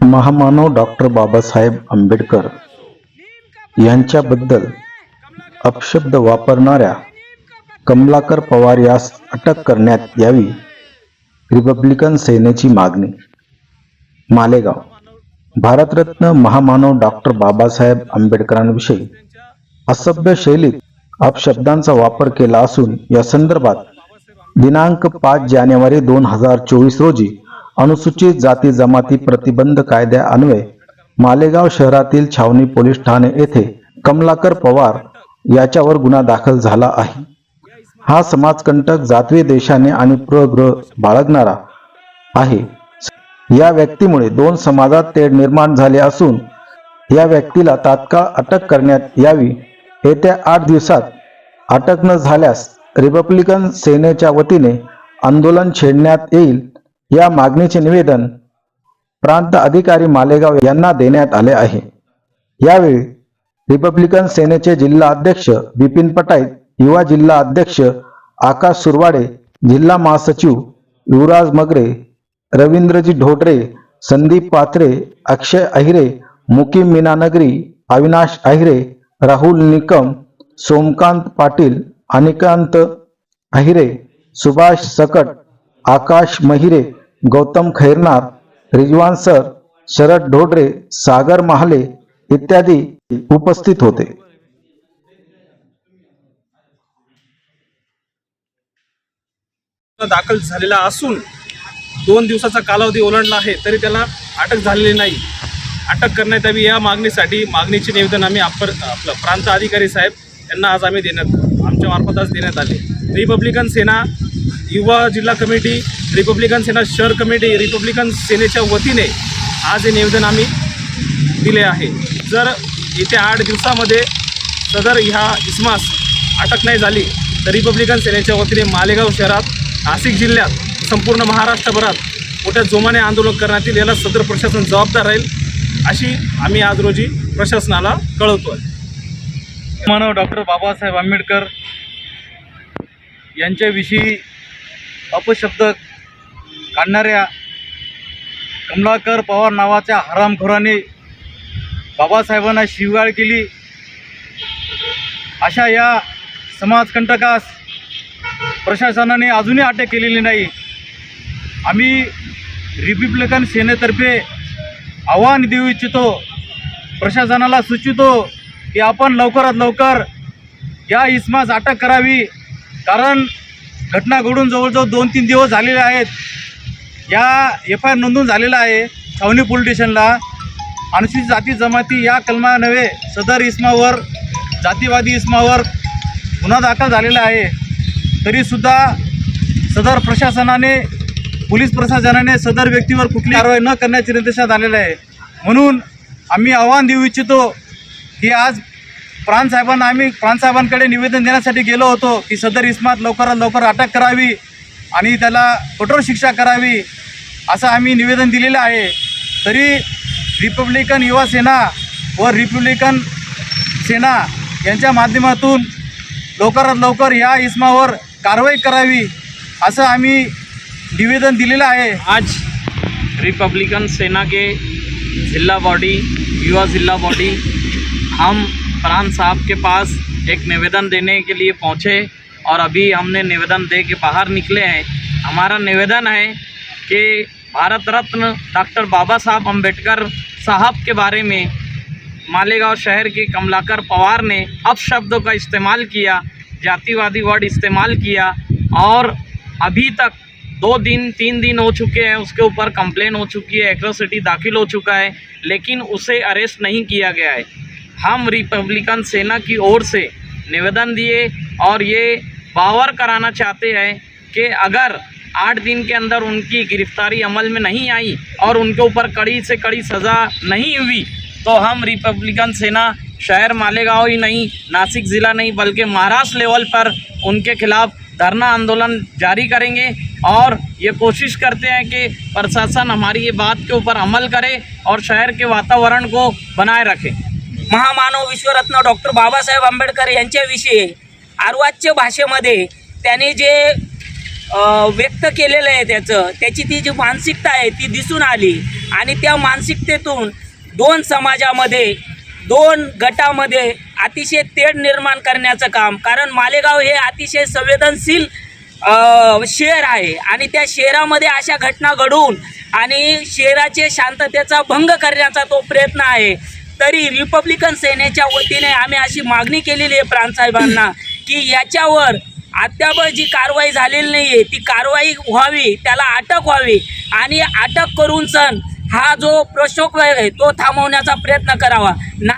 महामानव डॉक्टर बाबासाहेब आंबेडकर यांच्याबद्दल अपशब्द वापरणाऱ्या कमलाकर पवार यास अटक करण्यात यावी रिपब्लिकन सेनेची मागणी. मालेगाव. भारतरत्न महामानव डॉक्टर बाबासाहेब आंबेडकरांविषयी असभ्य शैलीत अपशब्दांचा वापर केला असून या संदर्भात दिनांक पाच जानेवारी दोन हजार चोवीस रोजी अनुसूचित जाती जमाती प्रतिबंध कायद्यान्वये मालेगाव शहरातील छावणी पोलीस ठाणे येथे कमलाकर पवार याच्यावर गुन्हा दाखल झाला आहे. हा समाजकंटक जातवी देशाने आणि प्रग्रह बाळगणारा आहे. या व्यक्तीमुळे दोन समाजात तेढ निर्माण झाले असून या व्यक्तीला तात्काळ अटक करण्यात यावी. येत्या आठ दिवसात अटक न झाल्यास रिपब्लिकन सेनेच्या वतीने आंदोलन छेडण्यात येईल. या मागणीचे निवेदन प्रांत अधिकारी मालेगाव यांना देण्यात आले आहे. यावेळी रिपब्लिकन सेनेचे जिल्हा अध्यक्ष बिपिन पटाईत युवा जिल्हा अध्यक्ष आकाश सुरवाडे जिल्हा महासचिव युवराज मगरे रवींद्रजी ढोडरे संदीप पात्रे अक्षय अहिरे मुकीम मीनानगरी अविनाश अहिरे राहुल निकम सोमकांत पाटील अनिकांत अहिरे सुभाष सकट आकाश महिरे गौतम खैरनार रिजवान सर शरद ढोडरे सागर महाले इत्यादी उपस्थित होते. दाखल झालेला असून दोन दिवसाचा कालावधी ओलांडला आहे तरी त्याला अटक झालेली नाही. अटक करण्यात यावी या मागणीसाठी मागणीचे निवेदन आम्ही अपर आपलं प्रांत अधिकारी साहेब यांना आज आम्ही देण्यात आमच्या मार्फत आज देण्यात आले. रिपब्लिकन सेना युवा जिल्हा कमिटी रिपब्लिकन सेना शहर कमिटी रिपब्लिकन सेनेच्या वतीने आज हे निवेदन आम्ही दिले आहे. जर येत्या आठ दिवसामध्ये सदर ह्या इसमास अटक नाही झाली तर रिपब्लिकन सेनेच्या वतीने मालेगाव शहरात नाशिक जिल्ह्यात संपूर्ण महाराष्ट्रभरात मोठ्या जोमाने आंदोलन करण्यात येईल याला सदर प्रशासन जबाबदार राहील अशी आम्ही आज रोजी प्रशासनाला कळवतो आहे मानव डॉक्टर बाबासाहेब आंबेडकर यांच्याविषयी अपशब्द काढणाऱ्या कमलाकर पवार नावाच्या हरामखोराने बाबासाहेबांना शिवगाळ केली. अशा या समाजकंटकास प्रशासनाने अजूनही अटक केलेली नाही. आम्ही रिपब्लिकन सेनेतर्फे आव्हान देऊ इच्छितो प्रशासनाला सुचितो की आपण लवकरात लवकर या इसमास अटक करावी. कारण घटना घडून जवळजवळ दोन तीन दिवस झालेले आहेत. या एफ आय आर नोंदून झालेला आहे. छावणी पोलीस स्टेशनला. अनुसूचित जाती जमाती या कलमा नव्हे. सदर इस्मावर जातीवादी इस्मावर गुन्हा दाखल झालेला आहे. तरीसुद्धा सदर प्रशासनाने पोलीस प्रशासनाने सदर व्यक्तीवर कुठली कारवाई न करण्याचे निर्देशात आलेले आहे. म्हणून आम्ही आव्हान देऊ इच्छितो की आज प्राणसाहेबांना आम्ही प्राणसाहेबांकडे निवेदन देण्यासाठी गेलो होतो की सदर इस्मात लवकरात लवकर अटक करावी आणि त्याला कठोर शिक्षा करावी असं आम्ही निवेदन दिलेलं आहे. तरी रिपब्लिकन युवा सेना व रिपब्लिकन सेना यांच्या माध्यमातून लवकरात लवकर या इस्मावर कारवाई करावी असं आम्ही निवेदन दिलेलं आहे. आज रिपब्लिकन सेना के जिला बॉडी युवा जिला बॉडी हम प्राण साहब के पास एक निवेदन देने के लिए पहुँचे और अभी हमने निवेदन दे के बाहर निकले हैं। हमारा निवेदन है कि भारत रत्न डॉक्टर बाबा साहब अंबेडकर साहब के बारे में मालेगांव शहर के कमलाकर पवार ने अपशब्दों का इस्तेमाल किया, जातिवादी वर्ड इस्तेमाल किया और अभी तक दो दिन, तीन दिन हो चुके हैं, उसके ऊपर कंप्लेन हो चुकी है एट्रोसिटी दाखिल हो चुका है, लेकिन उसे अरेस्ट नहीं किया गया है। हम रिपब्लिकन सेना की ओर से निवेदन दिए और ये बावर कराना चाहते हैं कि अगर आठ दिन के अंदर उनकी गिरफ्तारी अमल में नहीं आई और उनके ऊपर कड़ी से कड़ी सज़ा नहीं हुई तो हम रिपब्लिकन सेना शहर मालेगांव ही नहीं, नासिक ज़िला नहीं, बल्कि महाराष्ट्र लेवल पर उनके खिलाफ धरना आंदोलन जारी करेंगे और ये कोशिश करते हैं कि प्रशासन हमारी ये बात के ऊपर अमल करे और शहर के वातावरण को बनाए रखे। महामानव विश्वरत्न डॉक्टर बाबासाहेब आंबेडकर यांच्याविषयी अर्वाच्य भाषेमध्ये त्याने जे व्यक्त केलेलं आहे त्याचं त्याची ती जी मानसिकता आहे ती दिसून आली. आणि त्या मानसिकतेतून दोन समाजामध्ये दोन गटामध्ये अतिशय तेढ निर्माण करण्याचं काम कारण मालेगाव हे अतिशय संवेदनशील शहर आहे. आणि त्या शहरामध्ये अशा घटना घडून आणि शहराचे शांततेचा भंग करण्याचा तो प्रयत्न आहे. तरी रिपब्लिकन सेनेच्या वतीने आम्ही अशी मागणी केलेली आहे प्रांतसाहेबांना की याच्यावर अद्याप जी कारवाई झालेली नाही आहे ती कारवाई व्हावी त्याला अटक व्हावी आणि अटक करून सण हा जो प्रशोक आहे तो थांबवण्याचा प्रयत्न करावा. ना